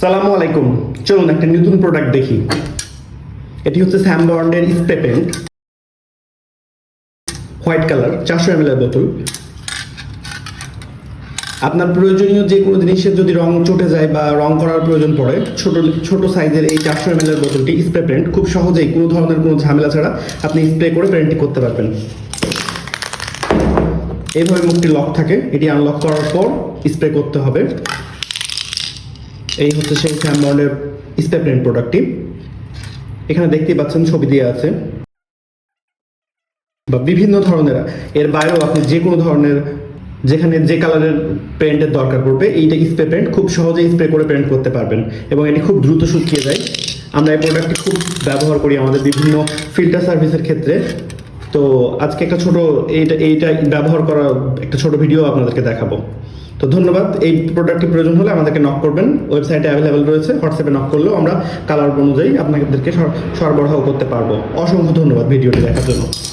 সালামু আলাইকুম। চলুন একটা নতুন প্রোডাক্ট দেখি। এটি হচ্ছে স্যাম বন্ডের স্প্রে পেন্ট হোয়াইট কালার চারশো এম এর বোতল। আপনার প্রয়োজনীয় যে কোনো জিনিসের যদি রং চটে যায় বা রং করার প্রয়োজন পড়ে, ছোট ছোট সাইজের এই চারশো এম এর বোতলটি স্প্রে পেন্ট খুব সহজেই কোনো ধরনের কোনো ঝামেলা ছাড়া আপনি স্প্রে করে পেন্টটি করতে পারবেন। এইভাবে মুখটি লক থাকে। এটি আনলক করার পর স্প্রে করতে হবে। এই হচ্ছে সেই স্প্রে পেন্ট প্রোডাক্টটি এখানে দেখতেই পাচ্ছেন, ছবি দিয়ে আছে। বা বিভিন্ন ধরনের, এর বাইরেও আপনি যে কোনো ধরনের, যেখানে যে কালারের পেন্টের দরকার পড়বে, এইটা স্প্রে পেন্ট খুব সহজেই স্প্রে করে পেন্ট করতে পারবেন এবং এটি খুব দ্রুত শুকিয়ে যায়। আমরা এই প্রোডাক্টটি খুব ব্যবহার করি আমাদের বিভিন্ন ফিল্টার সার্ভিসের ক্ষেত্রে। তো আজকে একটা ছোট এইটা এইটা ব্যবহার করা একটা ছোট ভিডিও আপনাদেরকে দেখাবো। তো ধন্যবাদ, এই প্রোডাক্টটি প্রয়োজন হলে আমাদেরকে নক করবেন। ওয়েবসাইটে অ্যাভেলেবেল রয়েছে হোয়াটসঅ্যাপে নক করলেও আমরা কালার অনুযায়ী আপনাদেরকে সর- সরবরাহ করতে পারব। অসংখ্য ধন্যবাদ ভিডিওটি দেখার জন্য।